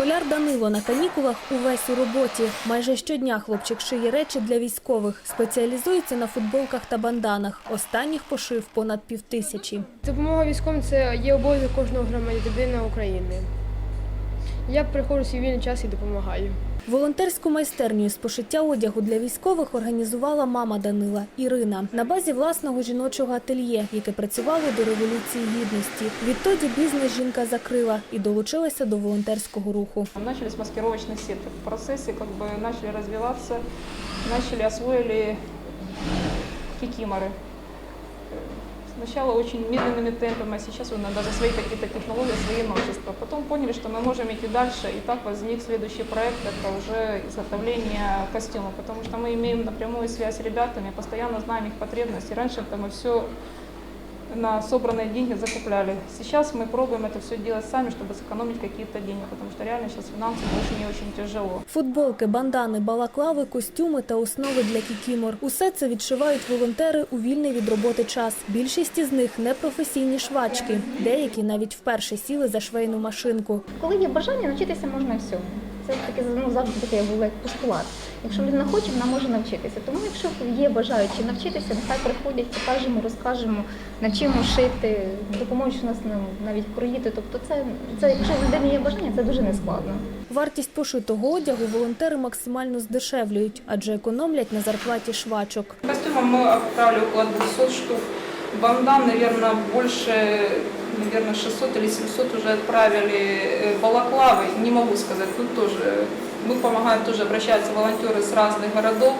Школяр Данило на канікулах увесь у роботі. Майже щодня хлопчик шиє речі для військових. Спеціалізується на футболках та банданах. Останніх пошив понад півтисячі. Допомога військовим це є обов'язок кожного громадянина України. Я приходжу свій вільний час і допомагаю. Волонтерську майстерню з пошиття одягу для військових організувала мама Данила Ірина на базі власного жіночого ательє, яке працювало до революції гідності. Відтоді бізнес жінка закрила і долучилася до волонтерського руху. Начались маскировочные сети. В процессе как бы начали развиваться, начали освоили кикиморы. Сначала очень медленными темпами, а сейчас уже даже свои какие-то технологии, свои новшества. Потом поняли, что мы можем идти дальше, и так возник следующий проект, это уже изготовление костюмов, потому что мы имеем напрямую связь с ребятами, постоянно знаем их потребности. Раньше это мы все на собранные деньги закупляли. Сейчас мы пробуем это все делать сами, чтобы сэкономить какие-то деньги, потому что реально сейчас финансово очень и очень тяжело. Футболки, бандани, балаклави, костюми та основи для кікімор. Усе це відшивають волонтери у вільний від роботи час. Більшість із них непрофесійні швачки. Деякі навіть вперше сіли за швейну машинку. Коли є бажання, навчитися можна всьому. Це таке ну, завжди таке було як постулат. Якщо людина хоче, вона може навчитися. Тому якщо є бажаючі навчитися, нехай приходять, покажемо, розкажемо, навчимо шити, допоможуть нас ну, навіть кроїти. Тобто це, це якщо в людини є бажання, це дуже нескладно. Вартість пошитого одягу волонтери максимально здешевлюють, адже економлять на зарплаті швачок. Костюмов мы отправили около 200 штук. Бандан, наверное, больше, наверное, 600 или 700 уже отправили. Э, Балаклавы, не могу сказать, тут тоже, мы помогаем, тоже обращаются волонтеры с разных городов.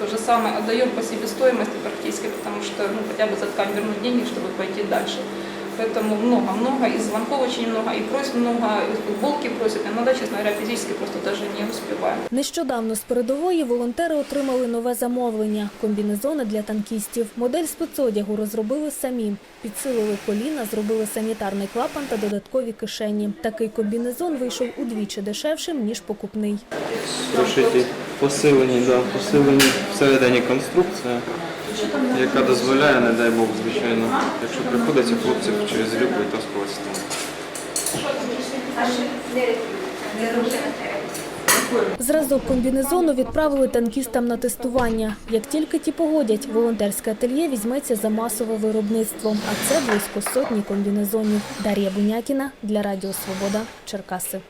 То же самое отдаем по себестоимости практически, потому что ну, хотя бы за ткань вернуть деньги, чтобы пойти дальше. Поэтому много-много, и звонков очень много, и просьб много, и футболки просят. Иногда, честно говоря, физически просто даже не успеваем. Нещодавно з передової волонтери отримали нове замовлення – комбінезони для танкістів. Модель спецодягу розробили самі. Підсилили коліна, зробили санітарний клапан та додаткові кишені. Такий комбінезон вийшов удвічі дешевшим, ніж покупний. Прошиті посилені, да, посилені всередині конструкція, яка дозволяє, не дай Бог, звичайно, якщо приходиться хлопців через люк витаскувати. Зразок комбінезону відправили танкістам на тестування. Як тільки ті погодять, волонтерське ательє візьметься за масове виробництво. А це близько сотні комбінезонів. Дар'я Бунякіна для Радіо Свобода, Черкаси.